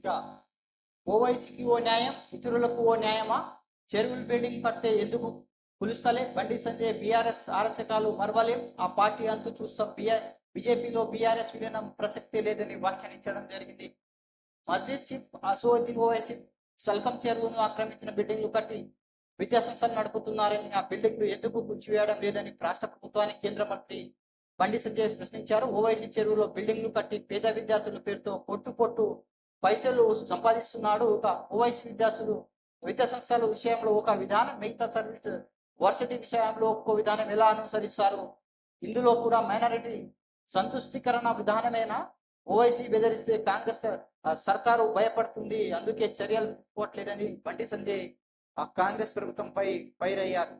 ఇక ఓవైసీకి ఓ న్యాయం ఇతరులకు ఓ న్యాయమా? చెరువులు బిల్డింగ్ పడితే ఎందుకు పులుస్తలే బండి సంజయ్ బీఆర్ఎస్ అరచకాలు మరవలేం? ఆ పార్టీ అంతు చూస్తాం. బిఆర్ బీజేపీలో బీఆర్ఎస్ విలీనం ప్రసక్తి లేదని వ్యాఖ్యానించడం జరిగింది. మస్జిద్ చీఫ్ అసోద్దీన్ ఓవైసీ సల్కం చెరువును ఆక్రమించిన బిల్డింగ్లు కట్టి విద్యాసంస్థలు నడుపుతున్నారని ఆ బిల్డింగ్లు ఎందుకు కూల్చివేయడం లేదని రాష్ట్ర ప్రభుత్వానికి కేంద్ర మంత్రి బండి సంజయ్ ప్రశ్నించారు. ఓవైసీ చెరువులో బిల్డింగ్లు కట్టి పేద విద్యార్థుల పేరుతో పొట్టు పొట్టు పైసలు సంపాదిస్తున్నాడు ఒక ఓవైసీ విద్యార్థులు విద్యా సంస్థల విషయంలో ఒక విధానం మిగతా సర్వీస్ వర్సిటీ విషయంలో ఒక్కో విధానం ఎలా అనుసరిస్తారు? ఇందులో కూడా మైనారిటీ సంతుష్టికరణ విధానమేనా? ఓవైసీ బెదిరిస్తే కాంగ్రెస్ సర్కారు భయపడుతుంది అందుకే చర్యలు తీసుకోవట్లేదని బండి సంజయ్ ఆ కాంగ్రెస్ ప్రభుత్వంపై ఫైర్ అయ్యారు.